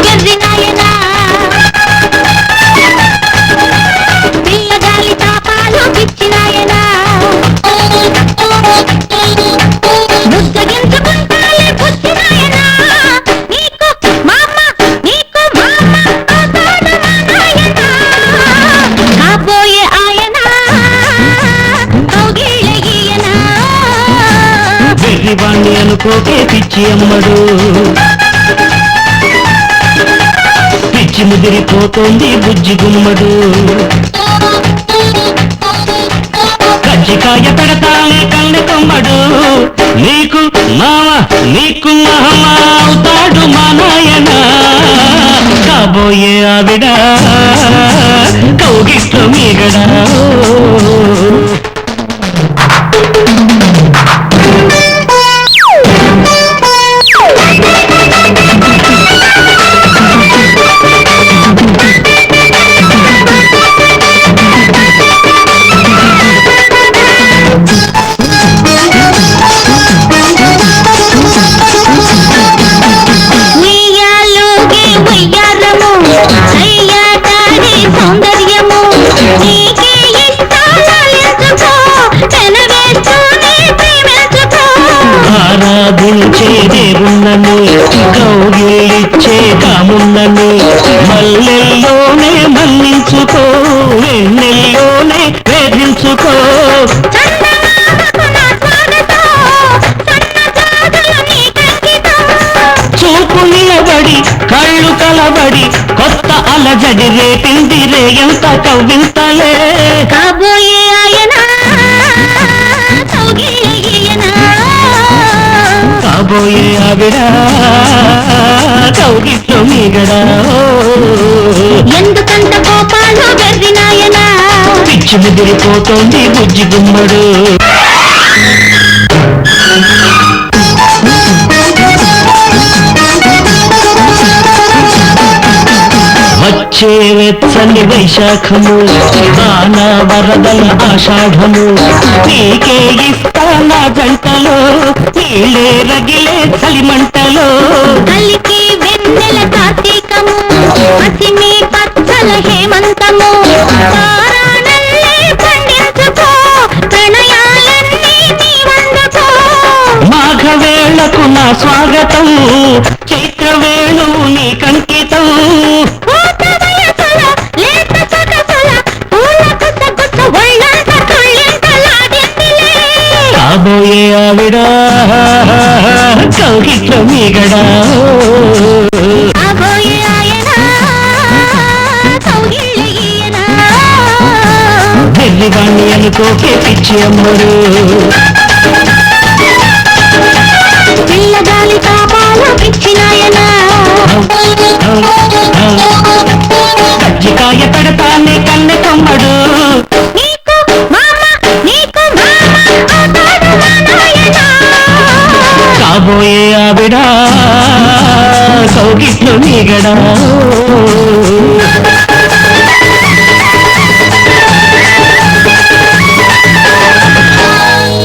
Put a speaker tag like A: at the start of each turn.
A: వెర్రి
B: అనుకోకే పిచ్చి అమ్మడు. నుంచి ముదిరిపోతోంది బుజ్జి గుమ్మడు. కజ్జికాయ పెడతానే కన్నె కొమ్మడు. నీకు మామ నీకు మహమా అవుతాడు మా నాయన. కాబోయే ఆవిడ కౌగిట్లో మీగడా. కామున్నని మల్లెల్లోనే మన్నించుకో వెన్నెల్లోనే వేధించుకో. చూపు నిలబడి కళ్ళు కలబడి కొత్త అలజడి రేపింది రే ఎంత కవ్వింతలే.
A: కాబోయే ఆయన
B: కాబోయే ఆవిడ? కౌగిట్లో మీగడా?
A: ఎందుకంత కోపాలు వెర్రి నాయనా?
B: పిచ్చి ముదిరిపోతోంది బుజ్జి గుమ్మడు. వచ్చే వెచ్చని వైశాఖము వాన వరదల ఆషాఢము. నీకే ఇస్తానా జంటలో నీళ్ళే రగిలే చలిమంటలో
A: కలికి వెన్నెల కార్తీకము పచ్చల హేమంతము.
B: మాఘవేళకు నా స్వాగతం ఆవిడ కౌగిట్ల మీగడా. వెళ్ళివాణ్ణి అనుకోకే పిచ్చి అమ్మడు.
A: పిల్లగాలి పిచ్చినాయన
B: కజ్జికాయ పెడతానే కాబోయే ఆవిడ కౌగిట్లో నీగడా.